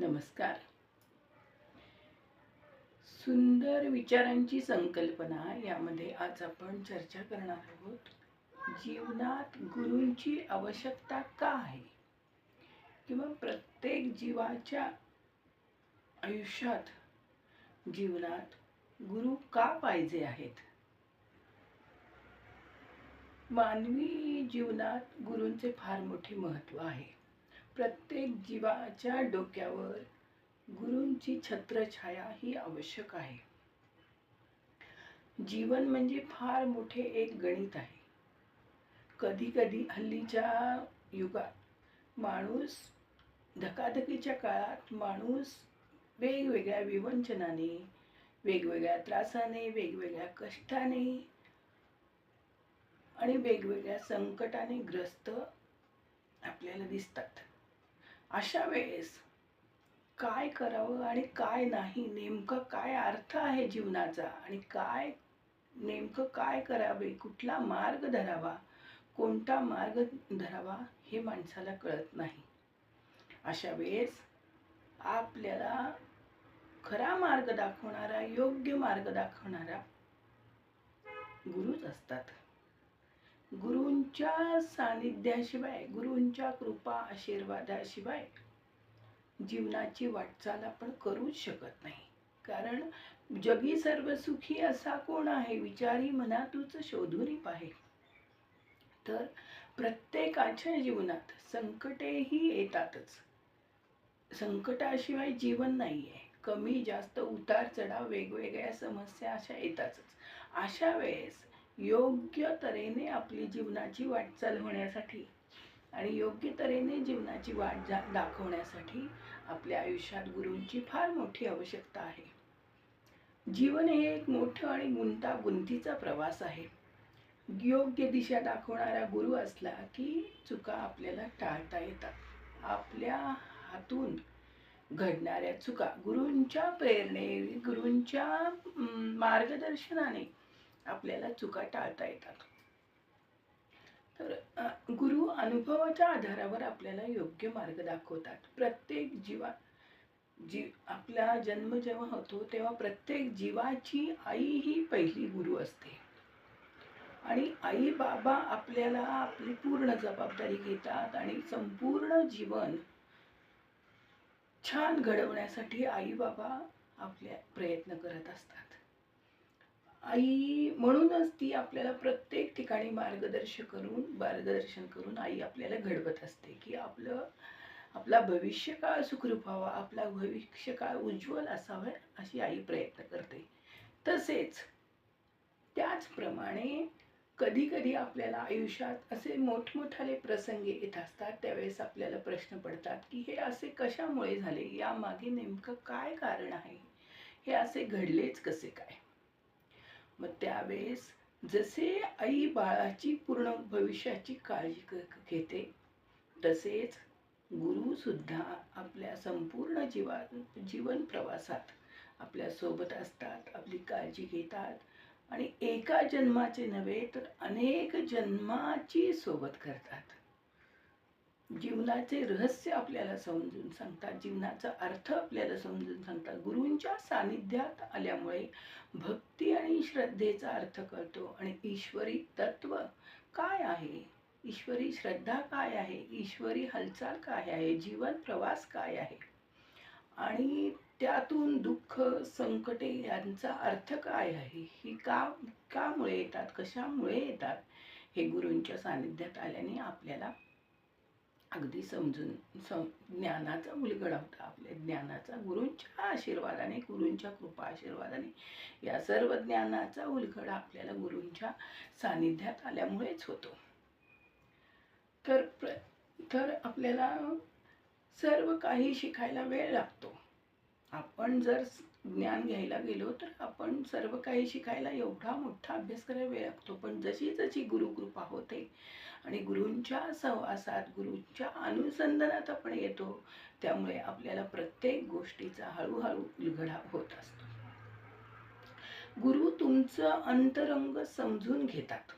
नमस्कार. सुंदर विचारांची संकल्पना यामध्ये आज आपण चर्चा करणार आहोत. जीवनात गुरूंची आवश्यकता का आहे? किंवा प्रत्येक जीवाच्या आयुष्यात जीवनात गुरु का पाहिजे आहेत? मानवी जीवनात गुरूंचे फार मोठे महत्त्व आहे. प्रत्येक जीवाच्या डोक्यावर गुरूंची छत्रछाया ही आवश्यक आहे. जीवन म्हणजे फार मोठे एक गणित आहे. कधी कधी हल्लीच्या युगात माणूस धकाधकीच्या काळात माणूस वेगवेगळ्या विवंचनाने वेगवेगळ्या त्रासाने वेगवेगळ्या कष्टाने आणि वेगवेगळ्या संकटाने ग्रस्त आपल्याला दिसतात. अशा वेळेस काय करावं आणि काय नाही नेमकं काय अर्थ आहे जीवनाचा आणि काय नेमकं काय करावे कुठला मार्ग धरावा कोणता मार्ग धरावा हे माणसाला कळत नाही. अशा वेळेस आपल्याला खरा मार्ग दाखवणारा योग्य मार्ग दाखवणारा गुरुच असतात. गुरूंच्या सानिध्याशिवाय गुरूंच्या कृपा आशीर्वादाशिवाय जीवनाची वाटचाल आपण करूच शकत नाही. कारण जगी सर्व सुखी असा कोण आहे? विचारी मना तूच शोधून पाहे. तर प्रत्येकाच्या जीवनात संकटेही येतातच. संकटाशिवाय जीवन नाही आहे कमी जास्त उतार चढाव वेगवेगळ्या समस्या अशा येतातच. अशा वेळेस योग्य तऱ्हेने आपली जीवनाची वाटचाल होण्यासाठी आणि योग्य तऱ्हेने जीवनाची वाट जा दाखवण्यासाठी आपल्या आयुष्यात गुरूंची फार मोठी आवश्यकता आहे. जीवन हे एक मोठं आणि गुंतागुंतीचा प्रवास आहे. योग्य दिशा दाखवणारा गुरु असला की चुका आपल्याला टाळता येतात. आपल्या हातून घडणाऱ्या चुका गुरूंच्या प्रेरणे गुरूंच्या मार्गदर्शनाने आपल्याला चुका टाळता येतात. तर गुरु अनुभवाच्या आधारावर आपल्याला योग्य मार्ग दाखवतात. प्रत्येक जीवा जी आपला जन्म जेव्हा होतो तेव्हा प्रत्येक जीवाची आई ही पहिली गुरु असते. आणि आई बाबा आपल्याला आपली पूर्ण जबाबदारी घेतात आणि संपूर्ण जीवन छान घडवण्यासाठी आई बाबा आपल्या प्रयत्न करत असतात. आई म्हणूनच ती आपल्याला प्रत्येक ठिकाणी मार्गदर्शन करून मार्गदर्शन करून आई आपल्याला घडवत असते की आपलं आपला भविष्यकाळ सुखरूप व्हावा आपला भविष्यकाळ उज्ज्वल असावा अशी आई प्रयत्न करते. तसेच त्याचप्रमाणे कधी कधी आपल्याला आयुष्यात असे मोठमोठाले प्रसंग येत असतात त्यावेळेस आपल्याला प्रश्न पडतात की हे असे कशामुळे झाले? यामागे नेमकं काय कारण आहे? हे असे घडलेच कसे काय? मग त्यावेळेस जसे आई बाळाची पूर्ण भविष्याची काळजी घेते तसेच गुरुसुद्धा आपल्या संपूर्ण जीवा जीवन प्रवासात आपल्यासोबत असतात आपली काळजी घेतात. आणि एका जन्माचे नव्हे तर अनेक जन्माची सोबत करतात. जीवनाचे रहस्य आपल्याला समजून सांगतात. जीवनाचा अर्थ आपल्याला समजून सांगतात. गुरूंच्या सानिध्यात आल्यामुळे भक्ती आणि श्रद्धेचा अर्थ कळतो. आणि ईश्वरी तत्व काय आहे? ईश्वरी श्रद्धा काय आहे? ईश्वरी हालचाल काय आहे? जीवन प्रवास काय आहे? आणि त्यातून दुःख संकटे यांचा अर्थ काय आहे? ही का कामुळे येतात? कशामुळे येतात? हे गुरूंच्या सानिध्यात आल्याने आपल्याला अगदी समजून सम ज्ञानाचा उलगडा होता आपल्या ज्ञानाचा गुरूंच्या आशीर्वादाने गुरूंच्या कृपा आशीर्वादाने या सर्व ज्ञानाचा उलगडा आपल्याला गुरूंच्या सानिध्यात आल्यामुळेच होतो. तर प्र तर आपल्याला सर्व काही शिकायला वेळ लागतो. आपण जर ज्ञान घ्यायला गेलो तर आपण सर्व काही शिकायला एवढा मोठा अभ्यास करायला वेळ लागतो. पण जशी जशी गुरुकृपा होते आणि गुरूंच्या सहवासात गुरूंच्या अनुसंधानात आपण येतो त्यामुळे आपल्याला प्रत्येक गोष्टीचा हळूहळू उलगडा होत असतो. गुरु तुमचं अंतरंग समजून घेतात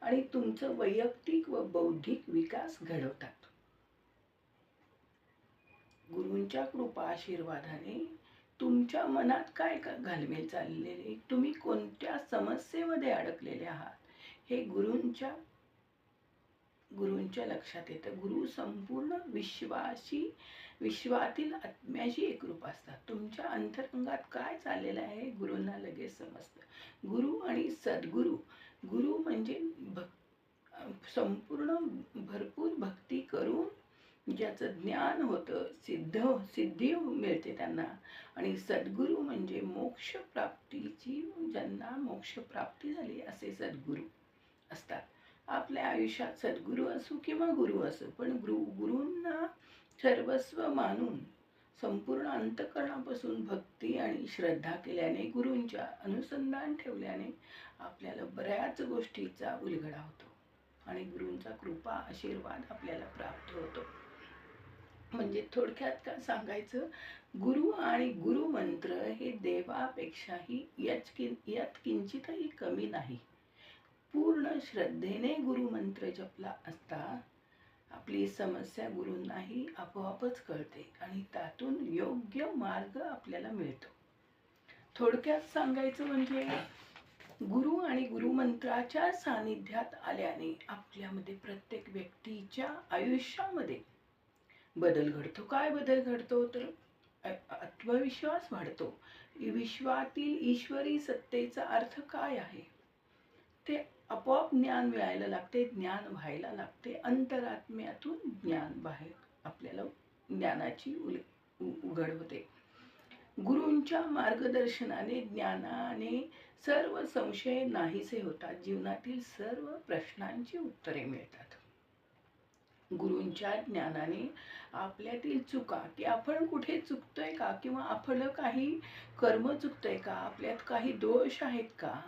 आणि तुमचं वैयक्तिक व बौद्धिक विकास घडवतात. गुरूंच्या कृपा आशीर्वादाने तुमच्या मनात काय घालमेल चाललेले तुम्ही कोणत्या समस्येमध्ये अडकलेले आहात हे गुरूंच्या गुरूंच्या लक्षात येतं. गुरु संपूर्ण विश्वाशी विश्वातील आत्म्याशी एक रूप असतात. तुमच्या अंतरंगात काय चाललेलं आहे गुरूंना लगेच समजतं. गुरु आणि सद्गुरू गुरु म्हणजे भक् संपूर्ण भरपूर भक्ती करून ज्याचं ज्ञान होतं सिद्ध सिद्धी मिळते त्यांना. आणि सद्गुरू म्हणजे मोक्ष प्राप्तीची ज्यांना मोक्षप्राप्ती झाली असे सद्गुरू असतात. आपल्या आयुष्यात सद्गुरू असो किंवा गुरु असो पण गुरु गुरूंना सर्वस्व मानून संपूर्ण अंतकरणापासून भक्ती आणि श्रद्धा केल्याने गुरूंच्या अनुसंधान ठेवल्याने आपल्याला बऱ्याच गोष्टीचा उलगडा होतो आणि गुरूंचा कृपा आशीर्वाद आपल्याला प्राप्त होतो. म्हणजे थोडक्यात का सांगायचं? गुरु आणि गुरुमंत्र हे देवापेक्षाही याच किं यात किंचितही कमी नाही. पूर्ण श्रद्धेने गुरुमंत्र जपला असता आपली समस्या गुरूंनाही आपोआपच कळते आणि त्यातून योग्य मार्ग आपल्याला मिळतो. थोडक्यात सांगायचं म्हणजे गुरु आणि गुरुमंत्राच्या सानिध्यात आल्याने आपल्यामध्ये प्रत्येक व्यक्तीच्या आयुष्यामध्ये बदल घडतो. काय बदल घडतो? तर आत्मविश्वास वाढतो. विश्वातील ईश्वरी सत्तेचा अर्थ काय आहे? ते आपोआप ज्ञान मिळायला लागते ज्ञान व्हायला लागते. अंतरात्म्यातून ज्ञान बाहेर आपल्याला ज्ञानाची उल उघड होते. गुरूंच्या मार्गदर्शनाने ज्ञानाने सर्व संशय नाहीसे होतात. जीवनातील सर्व प्रश्नांची उत्तरे मिळतात. गुरूंच्या ज्ञानाने आपल्यातील चुका की आपण कुठे चुकतोय का किंवा आपलं काही कर्म चुकतंय का आपल्यात काही दोष आहेत का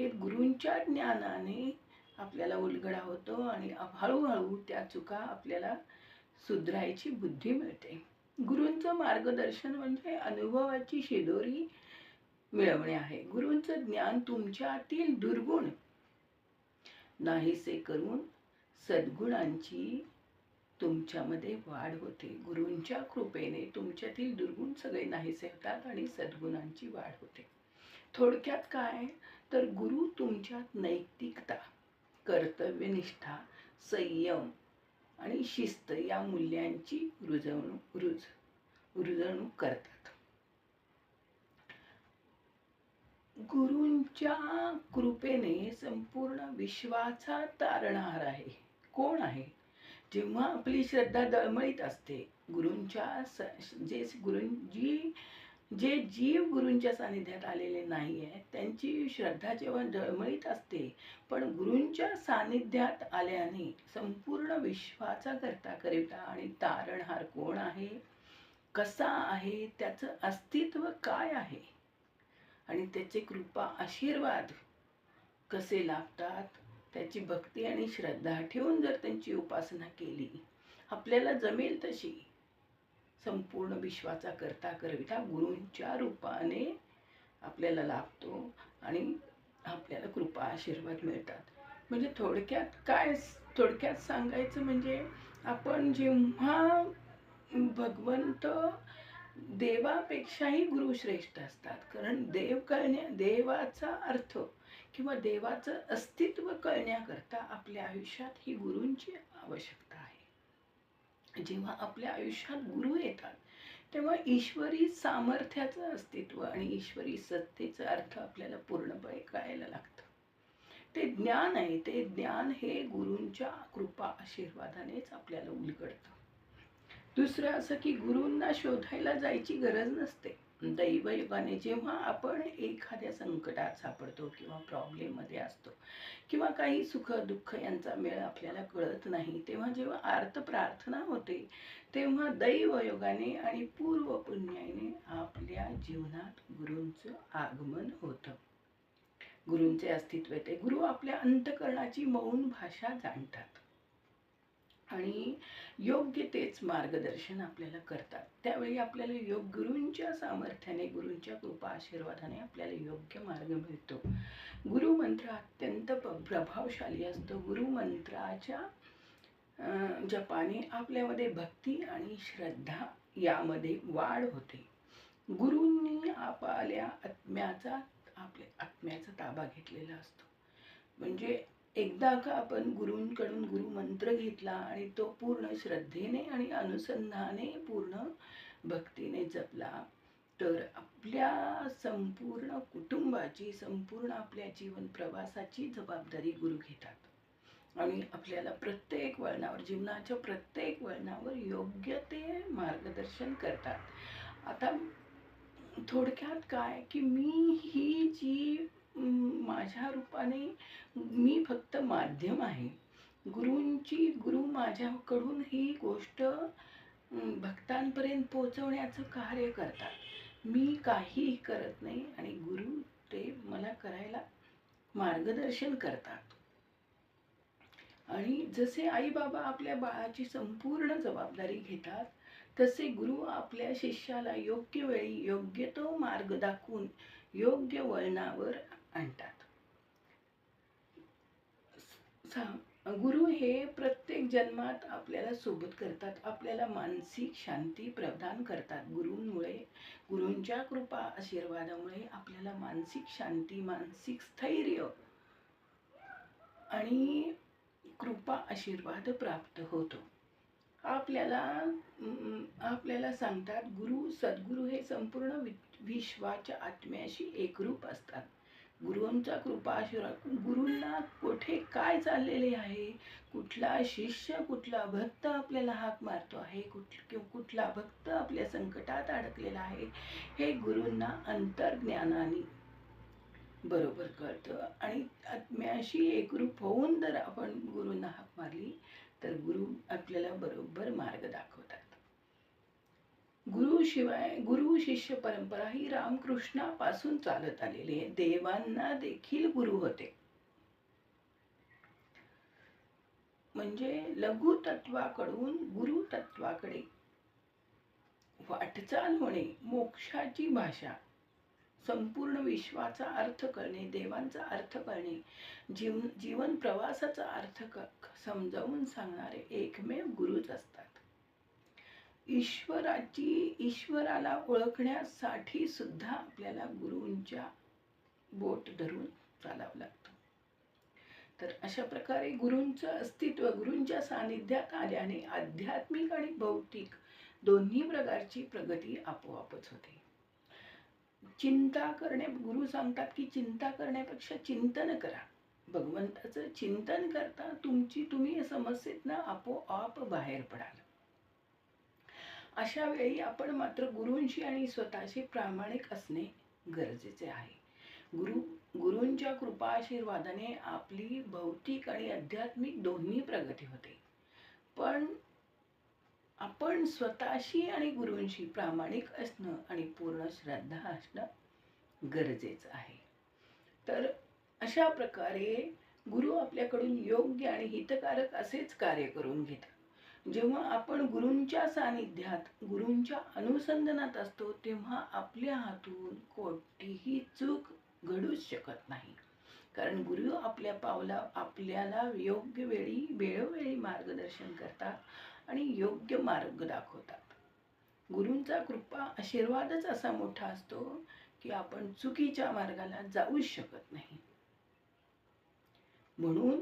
हे गुरूंच्या ज्ञानाने आपल्याला उलगडा होतो आणि हळूहळू त्या चुका आपल्याला सुधरायची बुद्धी मिळते. गुरूंचं मार्गदर्शन म्हणजे अनुभवाची शिदोरी मिळवणे आहे. गुरूंचं ज्ञान तुमच्यातील दुर्गुण नाहीसे करून सद्गुणांची तुमच्यामध्ये वाढ होते. गुरूंच्या कृपेने तुमच्यातील दुर्गुण सगळे नाहीसे होतात आणि सद्गुणांची वाढ होते. थोडक्यात काय? तर गुरु तुमच्यात नैतिकता कर्तव्यनिष्ठा संयम आणि शिस्त या मूल्यांची रुजवणूक रुज रुजवणूक करतात. गुरूंच्या कृपेने संपूर्ण विश्वाचा तारणहार आहे. कोण आहे? जेव्हा आपली श्रद्धा दळमळीत असते गुरूंच्या स जे गुरुंजी जे जीव गुरूंच्या सानिध्यात आलेले नाही आहेत त्यांची श्रद्धा जेव्हा डळमळीत असते पण गुरूंच्या सानिध्यात आल्याने संपूर्ण विश्वाचा करता करिता आणि तारणहार कोण आहे? कसा आहे? त्याचं अस्तित्व काय आहे? आणि त्याचे कृपा आशीर्वाद कसे लाभतात? त्याची भक्ती आणि श्रद्धा ठेवून जर त्यांची उपासना केली आपल्याला जमेल तशी. संपूर्ण विश्वाचा करता करविता. गुरूंच्या रूपाने आपल्याला लाभतो आणि आपल्याला कृपा आशीर्वाद मिळतात. म्हणजे थोडक्यात काय थोडक्यात सांगायचं म्हणजे आपण जेव्हा भगवंत देवापेक्षाही गुरु श्रेष्ठ असतात कारण देव कळण्या देवाचा अर्थ किंवा देवाचं अस्तित्व कळण्याकरता आपल्या आयुष्यात ही गुरूंची आवश्यकता जेव्हा आपल्या आयुष्यात गुरु येतात तेव्हा ईश्वरी सामर्थ्याचं अस्तित्व आणि ईश्वरी सत्तेचा अर्थ आपल्याला पूर्णपणे कळायला लागतं. ते ज्ञान आहे ते ज्ञान हे गुरूंच्या कृपा आशीर्वादानेच आपल्याला उलगडतं. दुसरं असं की गुरूंना शोधायला जायची गरज नसते. दैवयुगाने जेव्हा आपण एखाद्या संकटात सापडतो किंवा प्रॉब्लेममध्ये असतो किंवा काही सुख दुःख यांचा मेळ आपल्याला कळत नाही तेव्हा जेव्हा आर्त प्रार्थना होते तेव्हा दैवयोगाने आणि पूर्व पुण्याने आपल्या जीवनात गुरूंचं आगमन होतं. गुरूंचे अस्तित्व येते. गुरु आपल्या अंतकरणाची मौन भाषा जाणतात. आणि योग्य तेच मार्गदर्शन आपल्याला करतात. त्यावेळी आपल्याला योग गुरूंच्या सामर्थ्याने गुरूंच्या कृपा आशीर्वादाने आपल्याला योग्य मार्ग मिळतो. गुरुमंत्र अत्यंत प- प्रभावशाली असतो. गुरुमंत्राच्या जपाने आपल्यामध्ये भक्ती आणि श्रद्धा यामध्ये वाढ होते. गुरूंनी आपल्या आत्म्याचा आपल्या आत्म्याचा ताबा घेतलेला असतो. म्हणजे एकदा का आपण गुरूंकडून गुरुमंत्र घेतला आणि तो पूर्ण श्रद्धेने आणि अनुसंधाने पूर्ण भक्तीने जपला तर आपल्या संपूर्ण कुटुंबाची संपूर्ण आपल्या जीवन प्रवासाची जबाबदारी गुरु घेतात. आणि आपल्याला प्रत्येक वळणावर जीवनाच्या प्रत्येक वळणावर योग्य ते मार्गदर्शन करतात. आता थोडक्यात काय की मी ही जी माझ्या रूपाने मी फक्त माध्यम आहे. गुरूंची गुरु माझ्याकडून ही गोष्ट भक्तांपर्यंत पोचवण्याचं कार्य करतात. मी काहीही करत नाही आणि गुरु ते मला करायला मार्गदर्शन करतात. आणि जसे आई बाबा आपल्या बाळाची संपूर्ण जबाबदारी घेतात तसे गुरु आपल्या शिष्याला योग्य वेळी योग्य तो मार्ग दाखवून योग्य वळणावर आणतात. गुरु हे प्रत्येक जन्मात आपल्याला सोबत करतात आपल्याला मानसिक शांती प्रदान करतात. गुरूंमुळे गुरूंच्या कृपा आशीर्वादामुळे आपल्याला मानसिक शांती मानसिक स्थैर्य आणि कृपा आशीर्वाद प्राप्त होतो. आपल्याला आपल्याला सांगतात गुरु सद्गुरू हे संपूर्ण विश्वाच्या आत्म्याशी एकरूप असतात. गुरुंचा कृपा आशीर्वाद गुरूंना कुठे काय चाललेले आहे? कुठला शिष्य कुठला भक्त आपल्याला हाक मारतो आहे? कुठ कुठला भक्त आपल्या संकटात अडकलेला आहे? हे गुरूंना अंतर्ज्ञानाने बरोबर कळतं. आणि आत्म्याशी एकरूप होऊन जर आपण गुरूंना हाक मारली तर गुरु आपल्याला बरोबर मार्ग दाखवतात. गुरुशिवाय गुरु शिष्य परंपरा ही रामकृष्णापासून चालत आलेली आहे. देवांना देखील गुरु होते. म्हणजे लघु तत्वाकडून गुरु तत्वाकडे वाटचाल होणे मोक्षाची भाषा संपूर्ण विश्वाचा अर्थ करणे देवांचा अर्थ करणे जीव जीवन प्रवासाचा अर्थ समजावून सांगणारे एकमेव गुरुच असतात. ईश्वराची ईश्वराला ओळखण्यासाठी सुद्धा आपल्याला गुरूंच्या बोट धरून चालावं लागतं. तर अशा प्रकारे गुरूंचं अस्तित्व गुरूंच्या सानिध्यात आल्याने आध्यात्मिक आणि भौतिक दोन्ही प्रकारची प्रगती आपोआपच होते. चिंता करणे गुरु सांगतात की चिंता करण्यापेक्षा चिंतन करा. भगवंताचं चिंतन करता तुमची तुम्ही समस्येतनं आपोआप बाहेर पडाल. अशा वेळी आपण मात्र गुरूंशी आणि स्वतःशी प्रामाणिक असणे गरजेचे आहे. गुरु गुरूंच्या कृपा आशीर्वादाने आपली भौतिक आणि आध्यात्मिक दोन्ही प्रगती होते. पण आपण स्वतःशी आणि गुरूंशी प्रामाणिक असणं आणि पूर्ण श्रद्धा असणं गरजेचं आहे. तर अशा प्रकारे गुरु आपल्याकडून योग्य आणि हितकारक असेच कार्य करून घेतात. जेव्हा आपण गुरूंच्या सानिध्यात गुरूंच्या अनुसंधानात असतो तेव्हा आपल्या हातून कोणतीही चूक घडूच शकत नाही. कारण गुरु आपल्या पावला आपल्याला योग्य वेळी वेळोवेळी मार्गदर्शन करतात आणि योग्य मार्ग दाखवतात. गुरूंचा कृपा आशीर्वादच असा मोठा असतो की आपण चुकीच्या मार्गाला जाऊच शकत नाही. म्हणून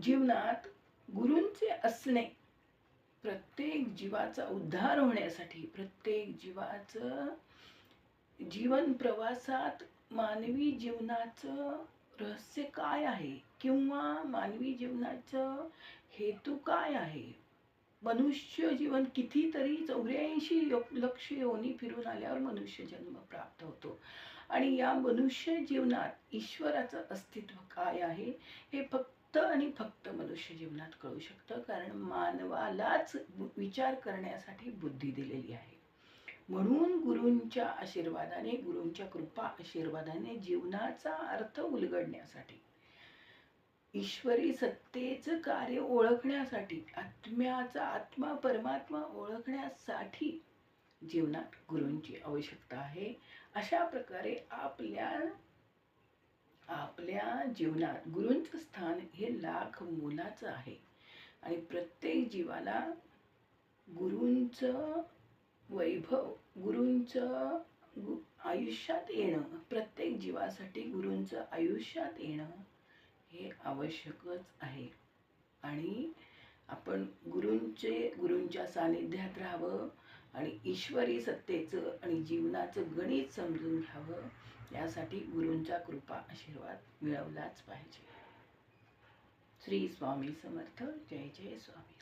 जीवनात गुरूंचे असणे प्रत्येक जीवाचा उद्धार होण्यासाठी प्रत्येक जीवाचं जीवन प्रवासात मानवी जीवनाचं रहस्य काय आहे? किंवा मानवी जीवनाचं हेतू काय आहे? मनुष्य जीवन कितीतरी चौऱ्याऐंशी लक्ष योनी फिरून आल्यावर मनुष्य जन्म प्राप्त होतो. आणि या मनुष्य जीवनात ईश्वराचं अस्तित्व काय आहे? हे फक्त फक्त आणि फक्त मनुष्य जीवनात कळू शकतं कारण मानवालाच विचार करण्यासाठी बुद्धी दिलेली आहे. म्हणून गुरूंच्या आशीर्वादाने गुरूंच्या कृपा आशीर्वादाने जीवनाचा अर्थ उलगडण्यासाठी ईश्वरी सत्तेचं कार्य ओळखण्यासाठी आत्म्याचा आत्मा परमात्मा ओळखण्यासाठी जीवनात गुरूंची आवश्यकता आहे. अशा प्रकारे आपल्या आपल्या जीवनात गुरूंचं स्थान हे लाख मोलाचं आहे. आणि प्रत्येक जीवाला गुरूंचं वैभव गुरूंचं गु आयुष्यात येणं प्रत्येक जीवासाठी गुरूंचं आयुष्यात येणं हे आवश्यकच आहे. आणि आपण गुरूंचे गुरूंच्या सानिध्यात राहावं आणि ईश्वरी सत्तेचं आणि जीवनाचं गणित समजून घ्यावं यासाठी गुरूंचा कृपा आशीर्वाद मिळवलाच पाहिजे. श्री स्वामी समर्थ. जय जय स्वामी.